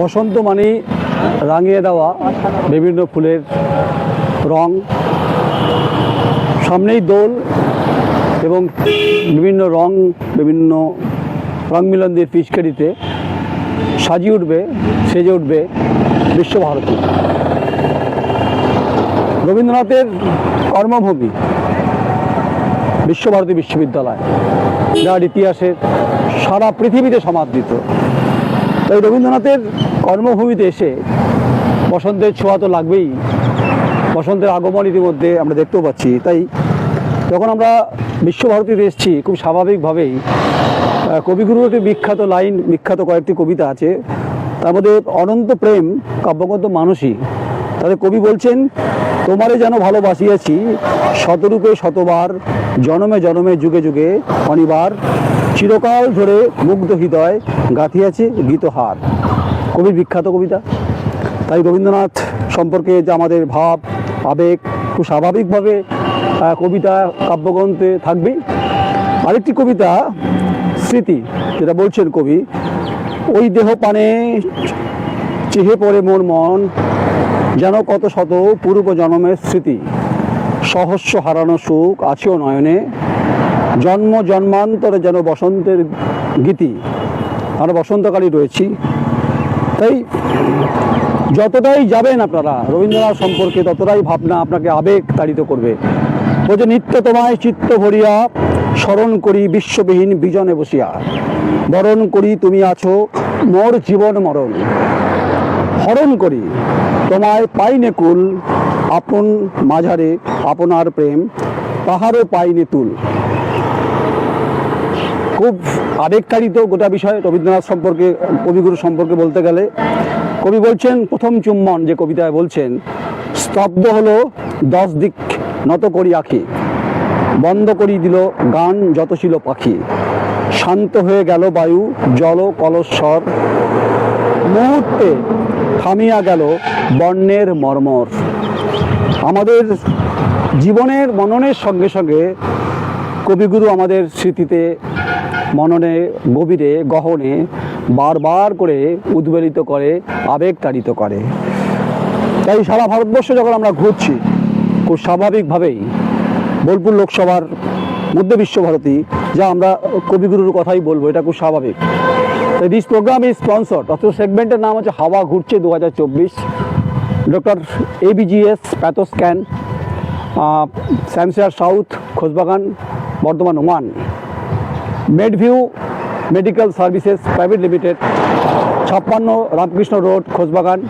বসন্ত মানে রাঙিয়ে দেওয়া বিভিন্ন ফুলের রং, সামনেই দোল এবং বিভিন্ন রং বিভিন্ন রং মিলন দিয়ে পিচকারিতে সাজিয়ে উঠবে, সেজে উঠবে বিশ্বভারতী। রবীন্দ্রনাথের কর্মভূমি বিশ্বভারতী বিশ্ববিদ্যালয়, যার ইতিহাসের সারা পৃথিবীতে সমাদৃত। তাই রবীন্দ্রনাথের কর্মভূমিতে এসে বসন্তের ছোঁয়া তো লাগবেই। বসন্তের আগমন ইতিমধ্যে আমরা দেখতেও পাচ্ছি। তাই যখন আমরা বিশ্বভারতীতে এসেছি, খুব স্বাভাবিকভাবেই কবিগুরুর একটি বিখ্যাত লাইন, বিখ্যাত কয়েকটি কবিতা আছে। তার মধ্যে অনন্ত প্রেম কাব্যগত মানুষই তাদের কবি বলছেন, তোমারে যেন ভালোবাসিয়াছি, শতরূপে শতবার, জনমে জনমে, যুগে যুগে, অনিবার। চিরকাল ধরে মুগ্ধ হৃদয় গাঁথিয়াছে গীতহার। কবির বিখ্যাত কবিতা। তাই রবীন্দ্রনাথ সম্পর্কে যে আমাদের ভাব, আবেগ, খুব স্বাভাবিকভাবে কবিতা, কাব্যগ্রন্থে থাকবেই। আরেকটি কবিতা, স্মৃতি, যেটা বলছেন কবি, ওই দেহ পানে চেহে পড়ে মোর মন, যেন কত শত পূর্ব জন্মের স্মৃতি। সহস্য হারানো সুখ আছেও নয়নে জন্ম, জন্মান্তরে যেন বসন্তের গীতি। আমরা বসন্তকালই রয়েছি। তাই যতটাই যাবেন আপনারা, রবীন্দ্রনাথ সম্পর্কে ততটাই ভাবনা আপনাকে আবেগ তাড়িত করবে বলছে নিত্য তোমায় চিত্ত ভরিয়া, স্মরণ করি বিশ্ববিহীন বিজনে বসিয়া। বরণ করি তুমি আছো মোর জীবন মরণ। হরণ করি তোমায় পাইনে কুল, আপন মাঝারে আপনার প্রেম, তাহারও পাইনে তুল। খুব আবেগতাড়িত গোটা বিষয় রবীন্দ্রনাথ সম্পর্কে, কবিগুরু সম্পর্কে বলতে গেলে। কবি বলছেন, প্রথম চুম্বন যে কবিতায় বলছেন, স্তব্ধ হলো দশ দিক, নত করি আঁখি। বন্ধ করি দিল গান যত ছিল পাখি। শান্ত হয়ে গেল বায়ু, জল কলস্বর মুহূর্তে থামিয়া গেল বর্ণের মর্মর। আমাদের জীবনের মননের সঙ্গে সঙ্গে কবিগুরু আমাদের স্মৃতিতে মননে, গভীরে, গহনে বারবার করে উদ্বেলিত করে আবেগ তাড়িত করে। তাই সারা ভারতবর্ষ যখন আমরা ঘুরছি, খুব স্বাভাবিকভাবেই বোলপুর লোকসভার মধ্য বিশ্বভারতী, যা আমরা কবিগুরুর কথাই বলব, এটা খুব স্বাভাবিক। তাই দিস প্রোগ্রাম ইজ স্পন্সর্ড অথচ সেগমেন্টের নাম হচ্ছে হাওয়া ঘুরছে দু হাজার চব্বিশ। Doctor এবিজিএস Pathoscan স্যামসার south Khosbagan Bardhaman one Medview medical services private limited, ছাপ্পান্ন Ramakrishna road Khosbagan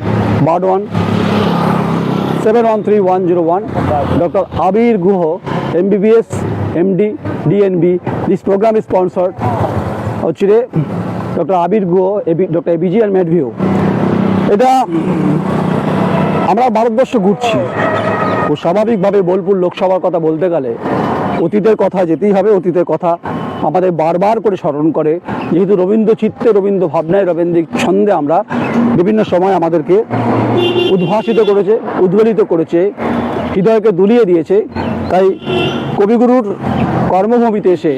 Barwan seven one three one zero one. Doctor Abir Guha, MBBS, MD, DNB this programme is sponsored হচ্ছে doctor Abir Guha, AB, doctor ABGN Medview. এটা আমরা ভারতবর্ষ ঘুরছি। ও স্বাভাবিকভাবে বোলপুর লোকসভার কথা বলতে গেলে অতীতের কথা যেতেই হবে, অতীতের কথা আমাদের বারবার করে স্মরণ করে। যেহেতু রবীন্দ্র চিত্তে, রবীন্দ্র ভাবনায়, রবীন্দ্রিক ছন্দে আমরা বিভিন্ন সময় আমাদেরকে উদ্ভাসিত করেছে উদ্বেলিত করেছে, হৃদয়কে দুলিয়ে দিয়েছে। তাই কবিগুরুর কর্মভূমিতে এসে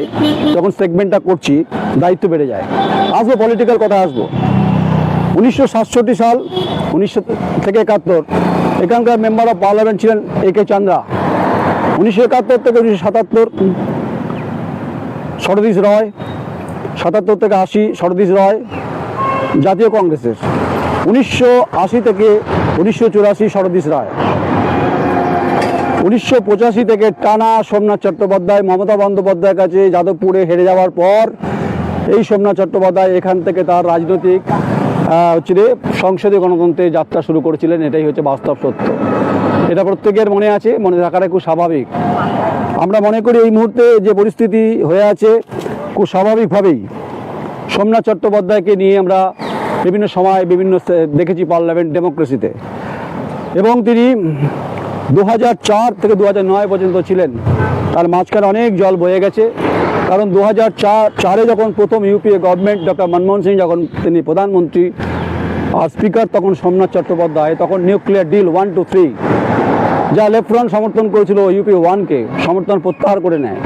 যখন সেগমেন্টটা করছি, দায়িত্ব বেড়ে যায়। আসব পলিটিক্যাল কথা আসব। উনিশশো সাতষট্টি সাল, উনিশশো থেকে একাত্তর, এখানকার মেম্বার অফ পার্লামেন্ট ছিলেন এ কে চান্দ্রা। উনিশশো একাত্তর থেকে উনিশশো সাতাত্তর শরদীশ রয়, সাতাত্তর থেকে আশি শরদীশ রয়, জাতীয় কংগ্রেসের। উনিশশো আশি থেকে উনিশশো চুরাশি শরদীশ রায়। উনিশশো পঁচাশি থেকে টানা সোমনাথ চট্টোপাধ্যায়, মমতা বন্দ্যোপাধ্যায়ের কাছে যাদবপুরে হেরে যাওয়ার পর, এই সোমনাথ চট্টোপাধ্যায় এখান থেকে তার রাজনৈতিক হচ্ছে সংসদীয় গণতন্ত্রের যাত্রা শুরু করেছিলেন, এটাই হচ্ছে বাস্তব সত্য এটা প্রত্যেকের মনে আছে, মনে রাখাটা খুব স্বাভাবিক। আমরা মনে করি এই মুহূর্তে যে পরিস্থিতি হয়ে আছে, খুব স্বাভাবিকভাবেই সোমনাথ চট্টোপাধ্যায়কে নিয়ে আমরা বিভিন্ন সময় বিভিন্ন দেখেছি পার্লামেন্ট ডেমোক্রেসিতে। এবং তিনি দু থেকে দু পর্যন্ত ছিলেন। তার মাঝখানে অনেক জল বয়ে গেছে। কারণ দু হাজার চার যখন প্রথম UPA government doctor Manmohan Singh যখন তিনি প্রধানমন্ত্রী আর স্পিকার তখন সোমনাথ চট্টোপাধ্যায়, তখন nuclear deal one two three যা লেফট সমর্থন করেছিল ইউপি ওয়ানকে সমর্থন প্রত্যাহার করে নেয়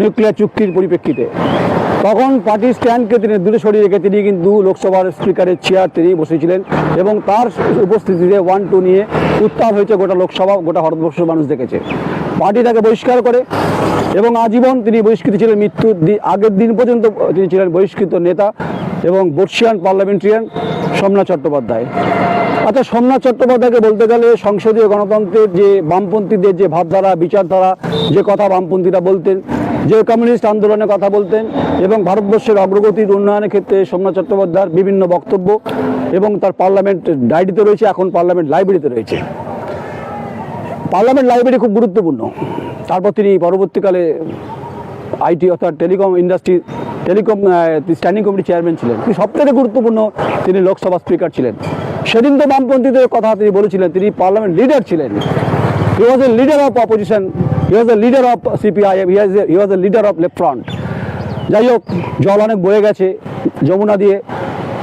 নিউক্লিয়ার চুক্তির পরিপ্রেক্ষিতে। তখন পার্টির স্ট্যান্ডকে তিনি দূরে সরিয়ে রেখে তিনি কিন্তু লোকসভার স্পিকারের চেয়ার তিনি বসেছিলেন এবং তার উপস্থিতিতে ওয়ান টু নিয়ে উত্তাপ হয়েছে গোটা লোকসভা, গোটা ভারতবর্ষের মানুষ দেখেছে। পার্টি তাকে বহিষ্কার করে এবং আজীবন তিনি বহিষ্কৃত ছিলেন মৃত্যুর আগের দিন পর্যন্ত তিনি ছিলেন বহিষ্কৃত নেতা এবং বর্ষিয়ান পার্লামেন্টারিয়ান সোমনাথ চট্টোপাধ্যায়। আচ্ছা সোমনাথ চট্টোপাধ্যায়কে বলতে গেলে সংসদীয় গণতন্ত্রের যে বামপন্থীদের যে ভাবধারা, বিচারধারা, যে কথা বামপন্থীরা বলতেন, যে কমিউনিস্ট আন্দোলনের কথা বলতেন এবং ভারতবর্ষের অগ্রগতির উন্নয়নের ক্ষেত্রে সোমনাথ চট্টোপাধ্যায়ের বিভিন্ন বক্তব্য এবং তার পার্লামেন্ট ডায়েরিতে রয়েছে, এখন পার্লামেন্ট লাইব্রেরিতে রয়েছে। পার্লামেন্ট লাইব্রেরি খুব গুরুত্বপূর্ণ। তারপর তিনি পরবর্তীকালে আইটি অর্থাৎ telecom industry, telecom standing committee chairman ছিলেন। তিনি সবথেকে গুরুত্বপূর্ণ তিনি লোকসভা স্পিকার ছিলেন। সেদিন তো বামপন্থীদের কথা তিনি বলেছিলেন, তিনি পার্লামেন্ট লিডার ছিলেন। He was a leader of opposition he was a leader of CPIM he was a leader of left front যাই হোক, জল অনেক বয়ে গেছে, যমুনা দিয়ে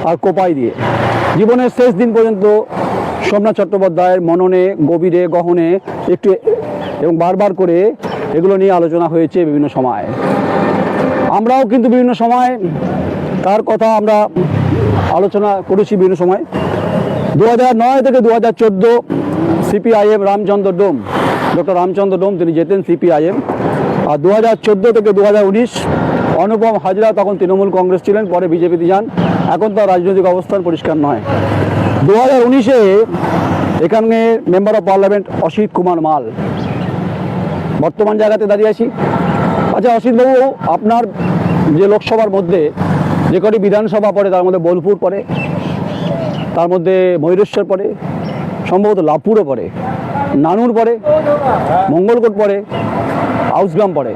আর কোপাই দিয়ে। জীবনের শেষ দিন পর্যন্ত সোমনাথ চট্টোপাধ্যায়ের মননে, গভীরে, গহনে একটু এবং বারবার করে এগুলো নিয়ে আলোচনা হয়েছে বিভিন্ন সময়। আমরাও কিন্তু বিভিন্ন সময় তার কথা আমরা আলোচনা করেছি বিভিন্ন সময়। দু নয় থেকে দু হাজার চোদ্দ সিপিআইএম রামচন্দ্র ডোম, ডক্টর রামচন্দ্র ডোম তিনি যেতেন সিপিআইএম। আর দু হাজার চোদ্দ থেকে দু হাজার উনিশ অনুপম হাজরা তখন তৃণমূল কংগ্রেস ছিলেন, পরে বিজেপিতে যান। এখন তার রাজনৈতিক অবস্থান পরিষ্কার নয়। দু হাজার উনিশে এখানে member of parliament Asit Kumar Mal. বর্তমান জায়গাতে দাঁড়িয়ে আছি। আচ্ছা অসিতবাবু, আপনার যে লোকসভার মধ্যে যে কটি বিধানসভা পড়ে, তার মধ্যে বোলপুর পড়ে, তার মধ্যে ময়ূরেশ্বর পড়ে, সম্ভবত লাভপুরও পড়ে, নানুর পড়ে, মঙ্গলকোট পড়ে আউসগ্রাম পড়ে।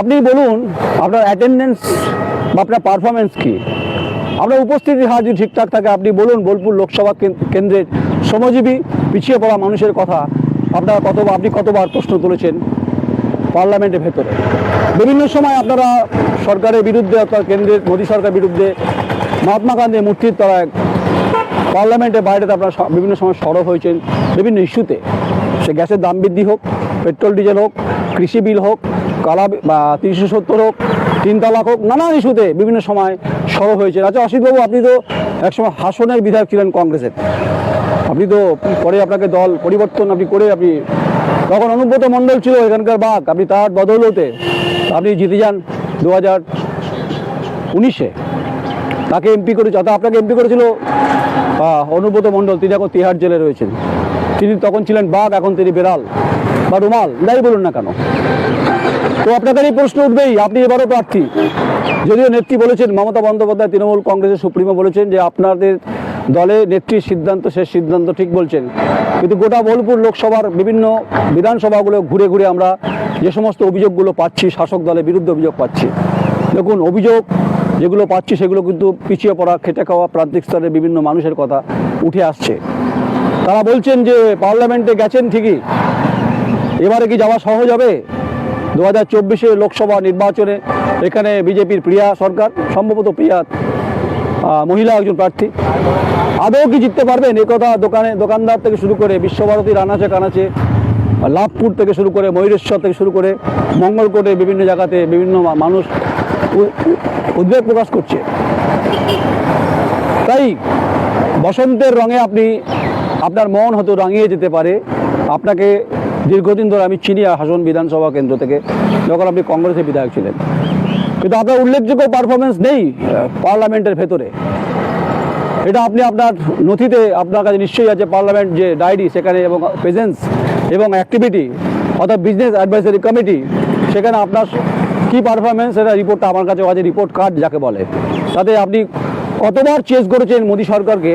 আপনি বলুন, আপনার অ্যাটেন্ডেন্স বা আপনার পারফরমেন্স কী? আপনার উপস্থিতি হার যদি ঠিকঠাক থাকে, আপনি বলুন বোলপুর লোকসভা কেন- কেন্দ্রের শ্রমজীবী পিছিয়ে পড়া মানুষের কথা আপনারা কতবার আপনি কতবার প্রশ্ন তুলেছেন পার্লামেন্টের ভেতরে? বিভিন্ন সময় আপনারা সরকারের বিরুদ্ধে অর্থাৎ কেন্দ্রের মোদী সরকারের বিরুদ্ধে মহাত্মা গান্ধীর মূর্তির তলায় পার্লামেন্টের বাইরে তো আপনারা বিভিন্ন সময় সরব হয়েছেন বিভিন্ন ইস্যুতে। সে গ্যাসের দাম বৃদ্ধি হোক, পেট্রোল, ডিজেল হোক, কৃষি বিল হোক, কালা বা তিনশো সত্তর হোক তিন তালাক হোক, নানান ইস্যুতে বিভিন্ন সময় সরব হয়েছেন আচ্ছা অসিতবাবু, আপনি তো একসময় হাসনের বিধায়ক ছিলেন কংগ্রেসের। আপনি তো পরে আপনাকে দল পরিবর্তন আপনি করে আপনি তখন অনুব্রত মণ্ডল ছিল এখানকার বাঘ, আপনি তার বদৌলতে আপনি জিতে যান দু হাজার উনিশে। তাকে এমপি করেছে অর্থাৎ আপনাকে এমপি করেছিল অনুব্রত মণ্ডল, তিনি এখন তিহার জেলে রয়েছেন। তিনি তখন ছিলেন বাঘ, এখন তিনি বেড়াল বা রুমাল, যাই বলুন না কেন। তো আপনাদের এই প্রশ্ন উঠবেই, আপনি এবারও প্রার্থী। যদিও নেত্রী বলেছেন, মমতা বন্দ্যোপাধ্যায়, তৃণমূল কংগ্রেসের সুপ্রিমো বলেছেন যে আপনাদের দলে নেত্রীর সিদ্ধান্ত, শেষ সিদ্ধান্ত ঠিক বলছেন। কিন্তু গোটা বোলপুর লোকসভার বিভিন্ন বিধানসভাগুলো ঘুরে ঘুরে আমরা যে সমস্ত অভিযোগগুলো পাচ্ছি, শাসক দলের বিরুদ্ধে অভিযোগ পাচ্ছি। দেখুন, অভিযোগ যেগুলো পাচ্ছি, সেগুলো কিন্তু পিছিয়ে পড়া, খেটে খাওয়া প্রান্তিক স্তরের বিভিন্ন মানুষের কথা উঠে আসছে। তারা বলছেন যে পার্লামেন্টে গেছেন ঠিকই। এবারে কি যাওয়া সহজ হবে? দু হাজার লোকসভা নির্বাচনে এখানে বিজেপির প্রিয়া সরকার, সম্ভবত প্রিয়া মহিলা একজন প্রার্থী। আদৌ কি জিততে পারবেন? এ কথা দোকানে, দোকানদার থেকে শুরু করে বিশ্বভারতীর আনাচে কানাচে, লাভপুর থেকে শুরু করে ময়ূরেশ্বর থেকে শুরু করে মঙ্গলকোটে বিভিন্ন জায়গাতে বিভিন্ন মানুষ উদ্বেগ প্রকাশ করছে। তাই বসন্তের রঙে আপনি, আপনার মন হয়তো রাঙিয়ে যেতে পারে। আপনাকে দীর্ঘদিন ধরে আমি চিনি হাসন বিধানসভা কেন্দ্র থেকে। যখন আপনি কংগ্রেসের বিধায়ক ছিলেন। কিন্তু আপনার উল্লেখযোগ্য পারফরমেন্স নেই পার্লামেন্টের ভেতরে। এটা আপনি আপনার নথিতে আপনার কাছে নিশ্চয়ই আছে, পার্লামেন্ট যে ডায়েরি সেখানে এবং প্রেজেন্স এবং অ্যাক্টিভিটি অর্থাৎ বিজনেস অ্যাডভাইসারি কমিটি সেখানে আপনার কি পারফরমেন্স সেটা রিপোর্টটা আমার কাছে আছে রিপোর্ট কার্ড যাকে বলে। তাতে আপনি কতবার চেস করেছেন মোদী সরকারকে,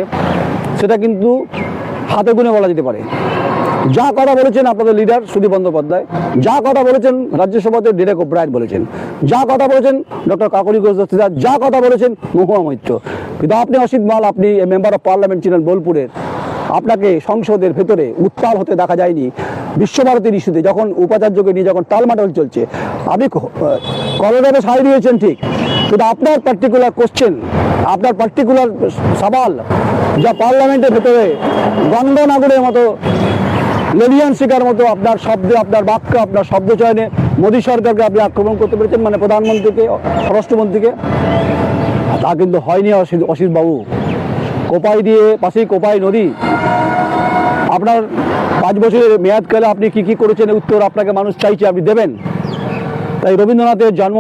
সেটা কিন্তু হাতে গুনে বলা যেতে পারে। যা কথা বলেছেন আপনাদের লিডার সুদীপ বন্দ্যোপাধ্যায়, যা কথা বলেছেন রাজ্যসভাতে ডেরেক ওব্রায়ন বলেছেন, যা কথা বলেছেন ডক্টর কাকলি ঘোষ যা কথা বলেছেন মহুয়া মৈত্র। কিন্তু আপনি অসিত মাল, আপনি মেম্বার অফ পার্লামেন্ট ছিলেন বোলপুরের। আপনাকে সংসদের ভেতরে উত্তাল হতে দেখা যায়নি বিশ্বভারতীর ইস্যুতে, যখন উপাচার্যকে নিয়ে যখন টালমাটাল চলছে। আপনি কলরাবে সাই দিয়েছেন ঠিক, কিন্তু আপনার পার্টিকুলার কোশ্চেন আপনার পার্টিকুলার সওয়াল, যা পার্লামেন্টের ভেতরে গন্ধনাগরের মতো লেলিয়ান শিকার মতো আপনার শব্দে, আপনার বাক্য, আপনার শব্দ চয়নে মোদী সরকারকে আপনি আক্রমণ করতে পেরেছেন মানে প্রধানমন্ত্রীকে, স্বরাষ্ট্রমন্ত্রীকে। তা কিন্তু হয়নি অসিত বাবু। কোপাই দিয়ে পাশেই কোপাই নদী। আপনার পাঁচ বছরের মেয়াদকালে আপনি কি কি করেছেন উত্তর আপনাকে মানুষ চাইছে, আপনি দেবেন। তাই রবীন্দ্রনাথের জন্ম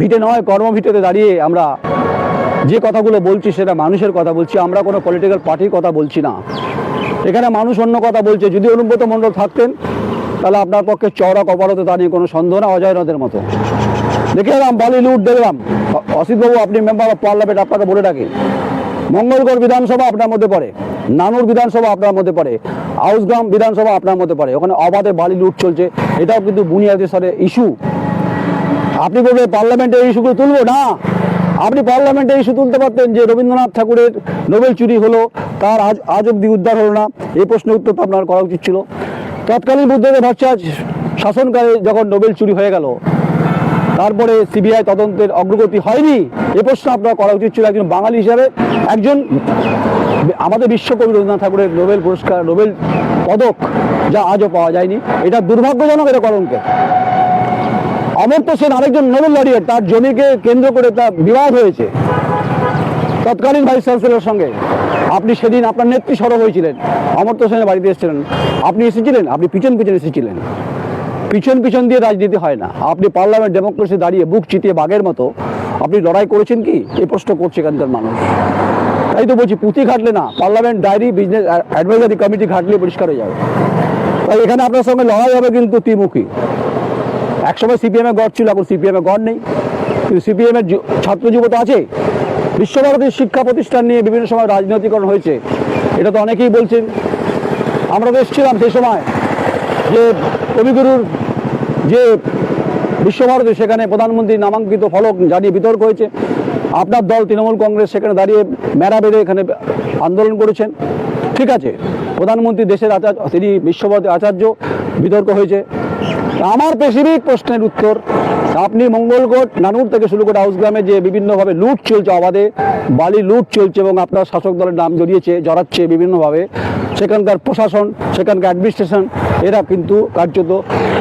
ভিটে নয়, কর্মভিটেতে দাঁড়িয়ে আমরা যে কথাগুলো বলছি সেটা মানুষের কথা বলছি, আমরা কোনো পলিটিক্যাল পার্টির কথা বলছি না। এখানে মানুষ অন্য কথা বলছে। যদি অনুব্রত মণ্ডল থাকতেন, তাহলে আপনার পক্ষে চওড়া কপালতে তা নিয়ে কোনো সন্দেহ না, অজয় নদের মতো। দেখে এলাম, বালি লুট দেখলাম অসিতবাবু, আপনি মেম্বার অফ পার্লামেন্ট আপনাকে বলে ডাকে। মঙ্গলগড় বিধানসভা আপনার মধ্যে পড়ে। নানুর বিধানসভা আপনার মধ্যে পড়ে। আউসগ্রাম বিধানসভা আপনার মধ্যে পড়ে। ওখানে অবাধে বালি লুট চলছে। এটাও কিন্তু বুনিয়াদি স্তরে ইস্যু আপনি বলবেন পার্লামেন্টে ইস্যুগুলো তুলবো? না। আপনি পার্লামেন্টে ইস্যু তুলতে পারতেন যে রবীন্দ্রনাথ ঠাকুরের নোবেল চুরি হলো, তার আজ আজ অব্দি উদ্ধার হলো না। এই প্রশ্নের উত্তর তো আপনার করা উচিত ছিল। তৎকালীন বুদ্ধদেব ভট্টাচার্য শাসনকালে যখন নোবেল চুরি হয়ে গেল, তারপরে সিবিআই তদন্তের অগ্রগতি হয়নি। এ প্রশ্ন আপনার করা উচিত ছিল একজন বাঙালি হিসাবে। একজন আমাদের বিশ্বকবি রবীন্দ্রনাথ ঠাকুরের নোবেল পুরস্কার, নোবেল পদক যা আজও পাওয়া যায়নি। এটা দুর্ভাগ্যজনক এটা কলঙ্কের অমর্ত্য সেন আরেকজন নোবেল লরিয়ার তার জমিকে কেন্দ্র করে তার বিবাদ হয়েছে। তৎকালীন ভাইস চ্যান্সেলর সঙ্গে। আপনি সেদিন আপনার নেত্রী সরব হয়েছিলেন। অমর্ত্য সেনের বাড়িতে এসেছিলেন। আপনি এসেছিলেন? আপনি পিছন পিছন এসেছিলেন। পিছন পিছন দিয়ে রাজনীতি হয় না। আপনি পার্লামেন্ট ডেমোক্রেসি দাঁড়িয়ে বুক চিতিয়ে বাঘের মতো আপনি লড়াই করেছেন কি? এই প্রশ্ন করছে এখানকার মানুষ। তাই তো বলছি, পুঁথি ঘাটলে না parliament diary business advisory committee ঘাটলে পরিষ্কার হয়ে যাবে। তাই এখানে আপনার সঙ্গে লড়াই হবে কিন্তু ত্রিমুখী। একসময় সিপিএমে গড় ছিল, এখন সিপিএমে গড় নেই। কিন্তু সিপিএমের ছাত্র যুব তো আছে, বিশ্বভারতীর শিক্ষা প্রতিষ্ঠান নিয়ে বিভিন্ন সময় রাজনৈতিকরণ হয়েছে। এটা তো অনেকেই বলছেন। আমরা তো এসেছিলাম সেই সময় যে কবিগুরুর যে বিশ্বভারতী, সেখানে প্রধানমন্ত্রী নামাঙ্কিত ফলক জানিয়ে বিতর্ক হয়েছে। আপনার দল তৃণমূল কংগ্রেস সেখানে দাঁড়িয়ে মেরা বেঁধে এখানে আন্দোলন করেছেন। ঠিক আছে, প্রধানমন্ত্রী দেশের আচার্য তিনি বিশ্বভারতী আচার্য, বিতর্ক হয়েছে। আমার স্পেসিফিক প্রশ্নের উত্তর, আপনি মঙ্গলকোট নানুর থেকে শুরু করে হাউসগ্রামে যে বিভিন্নভাবে লুট চলছে অবাধে, বালি লুট চলছে এবং আপনার শাসক দলের নাম জড়িয়েছে, জড়াচ্ছে বিভিন্নভাবে, সেখানকার প্রশাসন, সেখানকার অ্যাডমিনিস্ট্রেশন, এরা কিন্তু কার্যত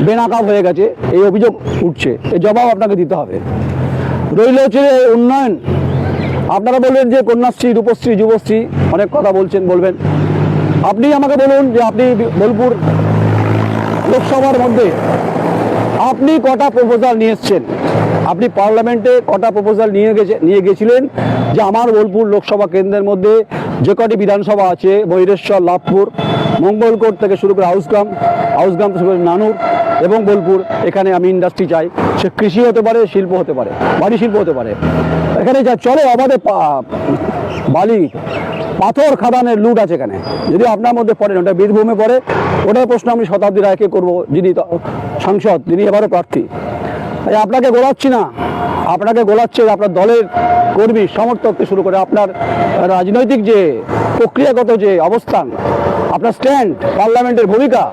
বেনাকাব হয়ে গেছে, এই অভিযোগ উঠছে এই জবাব আপনাকে দিতে হবে। রইল হচ্ছে উন্নয়ন। আপনারা বললেন যে কন্যাশ্রী, রূপশ্রী, যুবশ্রী, অনেক কথা বলছেন, বলবেন। আপনি আমাকে বলুন যে আপনি বোলপুর লোকসভার মধ্যে আপনি কটা প্রপোজাল নিয়ে এসছেন? আপনি পার্লামেন্টে কটা প্রপোজাল নিয়ে গেছে, নিয়ে গেছিলেন? যে আমার বোলপুর লোকসভা কেন্দ্রের মধ্যে যে কটি বিধানসভা আছে বৈরেশ্বর লাভপুর, মঙ্গলকোট থেকে শুরু করে হাউসগ্রাম হাউসগ্রাম থেকে শুরু করে নানুর এবং বোলপুর, এখানে আমি ইন্ডাস্ট্রি চাই। সে কৃষি হতে পারে, শিল্প হতে পারে, বাড়ি শিল্প হতে পারে। এখানে যা চলে, আমাদের বালি পাথর খাদানের লুট আছে এখানে। যদি আপনার মধ্যে পড়ে ওটা বীরভূমে পড়ে, ওটার প্রশ্ন আমি শতাব্দী রায়কে করব, যিনি সাংসদ যিনি এবারও প্রার্থী। তাই আপনাকে গোলাচ্ছি না। আপনাকে গোলাচ্ছে আপনার দলের কর্মী সমর্থক থেকে শুরু করে আপনার রাজনৈতিক যে প্রক্রিয়াগত যে অবস্থান, আপনার স্ট্যান্ড পার্লামেন্টের ভূমিকা,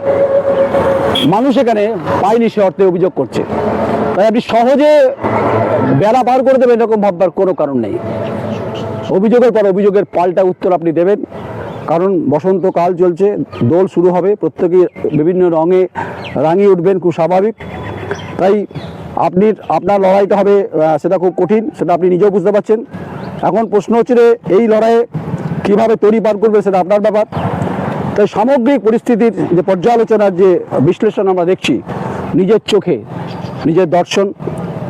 মানুষ এখানে পায়নি সে অর্থে অভিযোগ করছে। তাই আপনি সহজে বেড়া পার করে দেবেন, এরকম ভাববার কোনো কারণ নেই। অভিযোগের পর অভিযোগের পাল্টা উত্তর আপনি দেবেন। কারণ বসন্তকাল চলছে, দোল শুরু হবে প্রত্যেকেই বিভিন্ন রঙে রাঙিয়ে উঠবেন, খুব স্বাভাবিক। তাই আপনি, আপনার লড়াইটা হবে সেটা খুব কঠিন, সেটা আপনি নিজেও বুঝতে পারছেন। এখন প্রশ্ন হচ্ছে এই লড়াইয়ে কীভাবে তৈরি পার করবে সেটা আপনার ব্যাপার। তাই সামগ্রিক পরিস্থিতির যে পর্যালোচনার যে বিশ্লেষণ আমরা দেখছি, নিজের চোখে, নিজের দর্শন,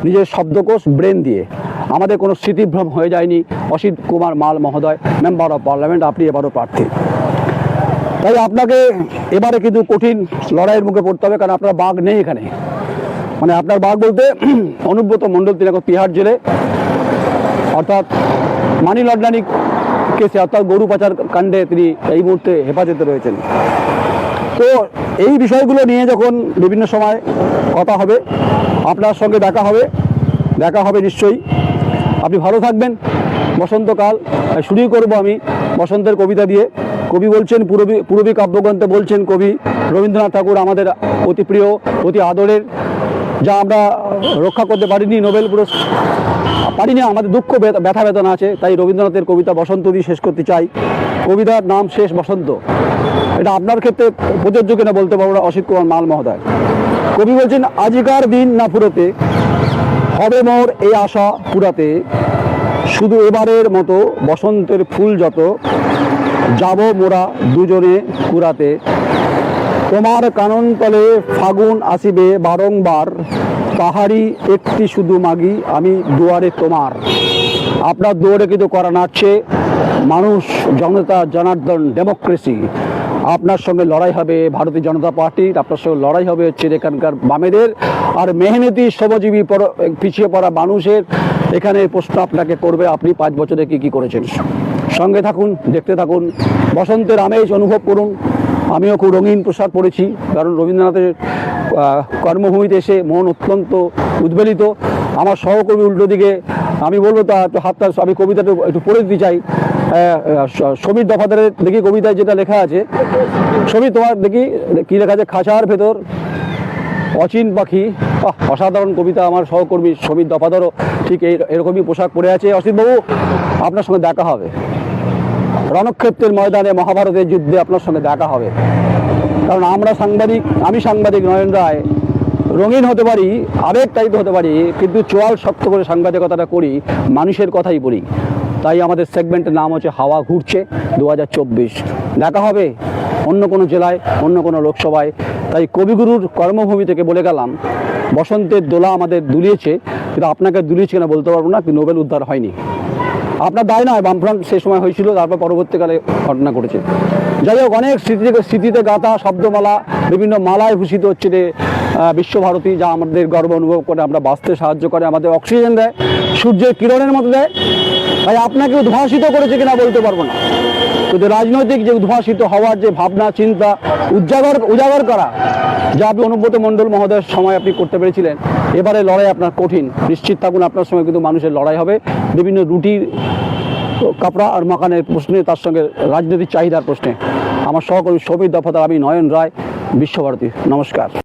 নিজের শব্দকোষ, ব্রেন দিয়ে আমাদের কোনো স্মৃতিভ্রম হয়ে যায়নি। অসিত কুমার মাল মহোদয়, মেম্বার অফ পার্লামেন্ট, আপনি এবারও প্রার্থী। তাই আপনাকে এবারে কিন্তু কঠিন লড়াইয়ের মুখে পড়তে হবে, কারণ আপনার বাঘ নেই এখানে। মানে আপনার বাঘ বলতে অনুব্রত মণ্ডল তিনি এখন তিহার জেলে। অর্থাৎ মানি লন্ডারিং কেসে, অর্থাৎ গরু পাচার কাণ্ডে তিনি এই মুহূর্তে হেফাজতে রয়েছেন। তো এই বিষয়গুলো নিয়ে যখন বিভিন্ন সময় কথা হবে, আপনার সঙ্গে দেখা হবে। দেখা হবে নিশ্চয়ই। আপনি ভালো থাকবেন। বসন্তকাল শুরুই করব আমি বসন্তের কবিতা দিয়ে। কবি বলছেন, পূরবী পূরবী কাব্যগ্রন্থে বলছেন কবি রবীন্দ্রনাথ ঠাকুর, আমাদের অতি প্রিয়, অতি আদরের, যা আমরা রক্ষা করতে পারিনি, নোবেল পুরস্কার পারিনি, আমাদের দুঃখ, ব্যথা- বেদনা আছে, তাই রবীন্দ্রনাথের কবিতা বসন্ত দিয়ে শেষ করতে চাই। কবিতার নাম শেষ বসন্ত। এটা আপনার ক্ষেত্রে প্রযোজ্য কিনা বলতে পারব না, অসিত কুমার মাল মহোদয়। কবি বলছেন, আজিকার দিন না ফুরোতে হবে মোর এই আশা পুরাতে। শুধু এবারের মতো বসন্তের ফুল যত, যাব মোরা দুজনে কুড়াতে তোমার কানন তলে ফাগুন আসিবে বারংবার তাহারি একটি শুধু মাগি আমি দুয়ারে তোমার। আপনার দুয়ারে কিন্তু করা নাচছে মানুষ, জনতা, জনার্দন ডেমোক্রেসি আপনার সঙ্গে লড়াই হবে ভারতীয় জনতা পার্টির, আপনার সঙ্গে লড়াই হবে হচ্ছে এখানকার বামেদের। আর মেহনতি শ্রমজীবী পিছিয়ে পড়া মানুষের এখানে প্রশ্ন আপনাকে করবে, আপনি পাঁচ বছরে কি কি করেছেন? সঙ্গে থাকুন, দেখতে থাকুন, বসন্তের আমেজ অনুভব করুন। আমিও খুব রঙিন পোশাক পরেছি, কারণ রবীন্দ্রনাথের কর্মভূমিতে এসে মন অত্যন্ত উদ্বেলিত। আমার সহকর্মী উল্টো দিকে, আমি বলব তা হাতটা, আমি কবিতাটা একটু পড়ে দিতে চাই। সমীর দফাদারের দেখি কবিতায় যেটা লেখা আছে। সমীর, তোমার দেখি, কি লেখা আছে? খাঁচার ভেতর অচিন পাখি। অসাধারণ কবিতা আমার সহকর্মী সমীর দফাদারও ঠিক এই, এরকমই পোশাক পরে আছে। অসিতবাবু আপনার সঙ্গে দেখা হবে। রণক্ষেত্রের ময়দানে মহাভারতের যুদ্ধে আপনার সঙ্গে দেখা হবে। কারণ আমরা সাংবাদিক, আমি সাংবাদিক নয়ন রায়। রঙিন হতে পারি আবেগ টাইপ হতে পারি, কিন্তু চোয়াল শক্ত করে সাংবাদিকতাটা করি, মানুষের কথাই বলি। তাই আমাদের সেগমেন্টের নাম হচ্ছে হাওয়া ঘুরছে দু হাজার চব্বিশ। দেখা হবে অন্য কোনো জেলায়, অন্য কোনো লোকসভায়। তাই কবিগুরুর কর্মভূমি থেকে বলে গেলাম, বসন্তের দোলা আমাদের দুলিয়েছে, কিন্তু আপনাকে দুলিয়েছে কিনা বলতে পারব না, কিন্তু নোবেল উদ্ধার হয়নি। আপনার দায় নয়, বামফ্রন্ট সে সময় হয়েছিল, তারপর পরবর্তীকালে ঘটনা ঘটেছে। যাই হোক, অনেক স্মৃতিতে স্মৃতিতে গাথা শব্দমালা, বিভিন্ন মালায় ভূষিত হচ্ছে যে বিশ্বভারতী, যা আমাদের গর্ব অনুভব করে, আমরা বাঁচতে সাহায্য করে, আমাদের অক্সিজেন দেয়, সূর্যের কিরণের মতো দেয়। তাই আপনাকে উদ্ভাসিত করেছে কিনা বলতে পারব না। কিন্তু রাজনৈতিক যে উদ্ভাসিত হওয়ার যে ভাবনা, চিন্তা, উজাগর উজাগর করা, যা আপনি অনুব্রত মণ্ডল মহোদয়ের সময় আপনি করতে পেরেছিলেন, এবারে লড়াই আপনার কঠিন। নিশ্চিত থাকুন, আপনার সময় কিন্তু মানুষের লড়াই হবে। বিভিন্ন রুটির কাপড়া আর মাকানের প্রশ্নে, তার সঙ্গে রাজনৈতিক চাহিদার প্রশ্নে। আমার সহকর্মী সমীর দফাদার আমি নয়ন রায়, বিশ্বভারতী। নমস্কার।